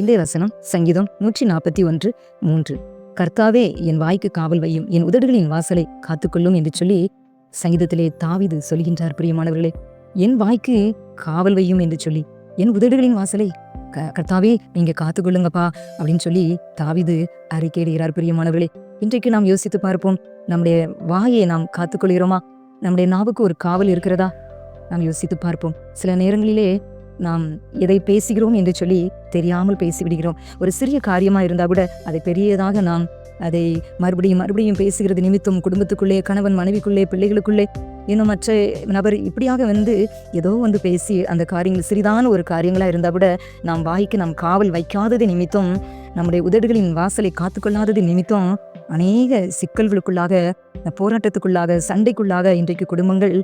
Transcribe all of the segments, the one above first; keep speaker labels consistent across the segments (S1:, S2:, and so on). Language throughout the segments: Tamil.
S1: இந்த வசனம் சங்கீதம் நூற்றி நாற்பத்தி ஒன்று மூன்று. கர்த்தாவே என் வாய்க்கு காவல் வையும் என் உதடுகளின் வாசலை காத்துக்கொள்ளும் என்று சொல்லி சங்கீதத்திலே தாவிது சொல்கின்றார் பிரியமானவர்களே. என் வாய்க்கு காவல் வையும் என்று சொல்லி என் உதடுகளின் வாசலை கர்த்தாவே நீங்க காத்துக்கொள்ளுங்கப்பா அப்படின்னு சொல்லி தாவிது அறிக்கையிடுகிறார் பிரியமானவர்களே. இன்றைக்கு நாம் யோசித்து பார்ப்போம் நம்முடைய வாயை நாம் காத்துக்கொள்கிறோமா? நம்முடைய நாவுக்கு ஒரு காவல் இருக்கிறதா? நாம் யோசித்து பார்ப்போம். சில நேரங்களிலே நாம் எதை பேசுகிறோம் என்று சொல்லி தெரியாமல் பேசிவிடுகிறோம். ஒரு சிறிய காரியமாக இருந்தால் கூட அதை பெரியதாக நாம் அதை மறுபடியும் மறுபடியும் பேசுகிறது நிமித்தம் குடும்பத்துக்குள்ளே கணவன் மனைவிக்குள்ளே பிள்ளைகளுக்குள்ளே இன்னும் மற்ற நபர் இப்படியாக வந்து ஏதோ வந்து பேசி அந்த காரியங்கள் சிறிதான ஒரு காரியங்களாக இருந்தால் கூட நாம் வாய்க்கு நாம் காவல் வைக்காதது நிமித்தம் நம்முடைய உதடுகளின் வாசலை காத்துக்கொள்ளாதது நிமித்தம் அநேக சிக்கல்களுக்குள்ளாக போராட்டத்துக்குள்ளாக சண்டைக்குள்ளாக இன்றைக்கு குடும்பங்கள்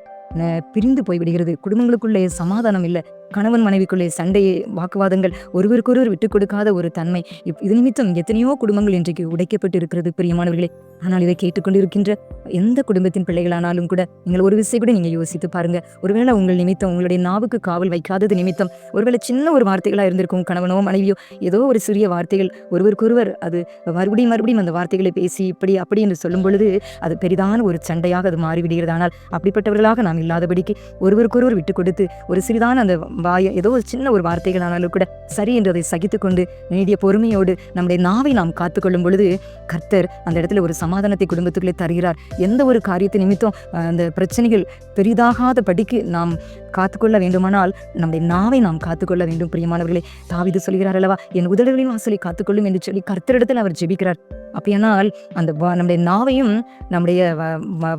S1: பிரிந்து போய்விடுகிறது. குடும்பங்களுக்குள்ளே சமாதானம் இல்லை. கணவன் மனைவிக்குள்ளே சண்டை வாக்குவாதங்கள் ஒருவருக்கொருவர் விட்டுக் கொடுக்காத ஒரு தன்மை. இப்- இது நிமித்தம் எத்தனையோ குடும்பங்கள் இன்றைக்கு உடைக்கப்பட்டு இருக்கிறது பிரியமானவர்களே. ஆனால் இதை கேட்டுக்கொண்டிருக்கின்ற எந்த குடும்பத்தின் பிள்ளைகளானாலும் கூட நீங்கள் ஒரு விஷயம் கூட நீங்கள் யோசித்து பாருங்க. ஒருவேளை உங்கள் நிமித்தம் உங்களுடைய நாவுக்கு காவல் வைக்காதது நிமித்தம் ஒருவேளை சின்ன ஒரு வார்த்தைகளாக இருந்திருக்கும் கணவனோ மனைவியோ ஏதோ ஒரு சிறிய வார்த்தைகள் ஒருவருக்கொருவர் அது மறுபடியும் மறுபடியும் அந்த வார்த்தைகளை பேசி இப்படி அப்படி என்று சொல்லும் பொழுது அது பெரிதான ஒரு சண்டையாக அது மாறிவிடுகிறது ஆனால் அப்படிப்பட்டவர்களாக நாம் இல்லாதபடிக்கு ஒருவருக்கொருவர் விட்டு கொடுத்து ஒரு சிறிதான அந்த வாய ஏதோ ஒரு சின்ன ஒரு வார்த்தைகள் ஆனாலும் கூட சரி என்றதை சகித்துக்கொண்டு நீடிய பொறுமையோடு நம்முடைய நாவை நாம் காத்துக்கொள்ளும் பொழுது கர்த்தர் அந்த இடத்துல ஒரு சமாதானத்தை குடும்பத்துக்குள்ளே தருகிறார். எந்த ஒரு காரியத்தை நிமித்தம் அந்த பிரச்சனைகள் பெரிதாகாத படிக்கு நாம் காத்துக்கொள்ள வேண்டுமானால் நம்முடைய நாவை நாம் காத்துக்கொள்ள வேண்டும். பிரியமானவர்களே தாவிது சொல்கிறார் அல்லவா என் உதடுகளின் வாசலை காத்துக்கொள்ளும் என்று சொல்லி கர்த்தரிடத்தில் அவர் ஜெபிக்கிறார். அப்படியானால் அந்த வா- நம்முடைய நாவையும் நம்முடைய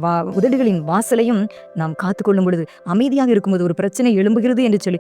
S1: வா- உதடுகளின் வாசலையும் நாம் காத்துக்கொள்ளும் பொழுது அமைதியாக இருக்கும்போது ஒரு பிரச்சனை எழும்புகிறது என்று சொல்லி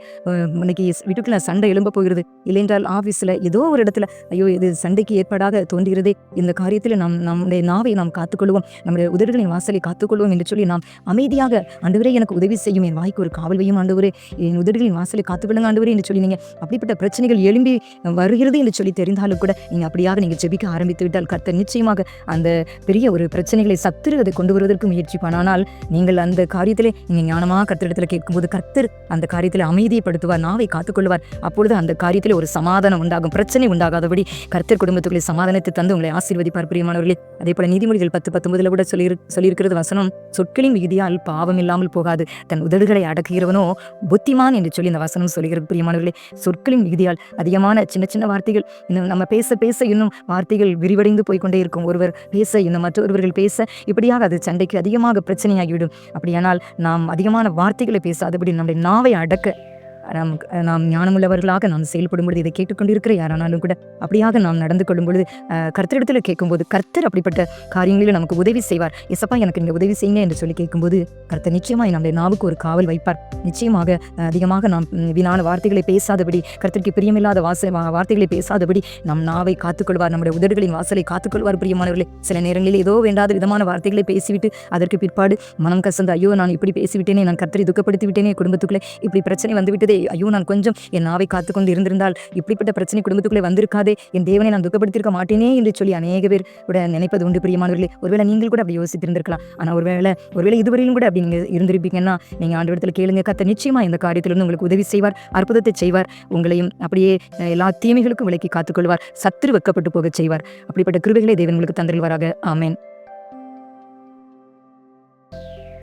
S1: இன்னைக்கு வீட்டுக்குள்ள சண்டை எழும்ப போகிறது. இல்லைன்றால் ஆஃபீஸில் ஏதோ ஒரு இடத்துல ஐயோ இது சண்டைக்கு ஏற்பாடாக தோன்றுகிறதே இந்த காரியத்தில் நாம் நம்முடைய நாவை நாம் காத்துக்கொள்வோம் நம்முடைய உதடுகளின் வாசலை காத்துக்கொள்வோம் என்று சொல்லி நாம் அமைதியாக ஆண்டவரே எனக்கு உதவி செய்யும் என் வாய்க்கு ஒரு காவல்வையும் ஆண்டவரே என் உதடுகளின் வாசலை காத்துக்கொள்ளுங்க ஆண்டவரே என்று சொல்லி நீங்கள் அப்படிப்பட்ட பிரச்சனைகள் எழும்பி வருகிறது என்று சொல்லி தெரிந்தாலும் கூட நீங்கள் அப்படியாக நீங்கள் ஜெபிக்க ஆரம்பித்து விட்டால் கர்த்தர் நிச்சயமாக அந்த பெரிய ஒரு பிரச்சனைகளை சத்துரு அதை கொண்டு வருவதற்கு முயற்சிப்பான். ஆனால் நீங்கள் அந்த காரியத்திலே நீங்கள் ஞானமாக கர்த்தரிடத்தில் கேட்கும்போது கர்த்தர் அந்த காரியத்தில் அமைதியைப்படுத்துவார் நாவை காத்துக்கொள்வார். அப்பொழுது அந்த காரியத்தில் ஒரு சமாதானம் உண்டாகும் பிரச்சனை உண்டாகாதபடி கர்த்தர் குடும்பத்துக்குள்ளே சமாதானத்தை தந்து உங்களை ஆசீர்வதிப்பார். பிரியமானவர்களே அதே போல நீதிமொழிகள் பத்து பத்தொன்பதுல கூட சொல்லி சொல்லியிருக்கிறது வசனம் சொற்களின் விகுதியால் பாவம் இல்லாமல் போகாது தன் உதடுகளை அடக்குகிறவனோ புத்திமான் என்று சொல்லி இந்த வசனம் சொல்கிறது பிரியமானவர்களே சொற்களின் விகுதியால் அதிகமான சின்ன சின்ன வார்த்தைகள் இன்னும் நம்ம பேச பேச இன்னும் வார்த்தைகள் விரிவடைந்து போய்கொண்டே இருக்கும். ஒருவர் பேச இந்த மற்றொருவர்கள் பேச இப்படியாக அது சண்டைக்கு அதிகமாக பிரச்சனையாகிவிடும். அப்படியானால் நாம் அதிகமான வார்த்தைகளை பேசாதபடி நம்முடைய நாவை அடக்க நாம் நாம் ஞானமுள்ளவர்களாக நாம் செயல்படும் பொழுது இதை கேட்டுக்கொண்டிருக்கிற யாரானாலும் கூட அப்படியாக நாம் நடந்து கொள்ளும் பொழுது கர்த்தரிடத்தில் கேட்கும்போது கர்த்தர் அப்படிப்பட்ட காரியங்களில் நமக்கு உதவி செய்வார். எசப்பா எனக்கு நீங்கள் உதவி செய்யுங்க என்று சொல்லி கேட்கும்போது கர்த்தர் நிச்சயமாக நம்முடைய நாவுக்கு ஒரு காவல் வைப்பார். நிச்சயமாக அதிகமாக நாம் வீணான வார்த்தைகளை பேசாதபடி கர்த்தருக்கு பிரியமில்லாத வாச வா- வார்த்தைகளை பேசாதபடி நம் நாவை காத்துக்கொள்வார். நம்முடைய உதடுகளின் வாசலை காத்துக்கொள்வார் பிரியமானவர்களே. சில நேரங்களில் ஏதோ வேண்டாத விதமான வார்த்தைகளை பேசிவிட்டு அதற்கு பிற்பாடு மனம் கசந்து ஐயோ நான் இப்படி பேசிவிட்டேனே நான் கர்த்தரை துக்கப்படுத்தி விட்டேனே குடும்பத்துக்குள்ளே இப்படி பிரச்சனை வந்துவிட்டது விட்டதே ஐயோ நான் கொஞ்சம் என் நாவை காத்துக்கொண்டு இருந்திருந்தால் இப்படிப்பட்ட பிரச்சனை குடும்பத்துக்குள்ளே வந்திருக்காதே என் தேவனை நான் துக்கப்படுத்திருக்க மாட்டேனே என்று சொல்லி அநேக பேர் கூட நினைப்பது உண்டு பிரியமானவர்களே. ஒருவேளை நீங்கள் கூட அப்படி யோசித்திருந்திருக்கலாம். ஆனால் ஒருவேளை ஒருவேளை இதுவரையிலும் கூட அப்படி நீங்க இருந்திருப்பீங்கன்னா நீங்க ஆண்டு இடத்துல கேளுங்க. கத்த நிச்சயமா இந்த காரியத்திலிருந்து உங்களுக்கு உதவி செய்வார் அற்புதத்தை செய்வார் உங்களையும் அப்படியே எல்லா தீமைகளுக்கும் விலக்கி காத்துக்கொள்வார் சத்துரு வெக்கப்பட்டு போகச் செய்வார். அப்படிப்பட்ட கிருபைகளை தேவன் உங்களுக்கு தந்திருவாராக ஆமேன்.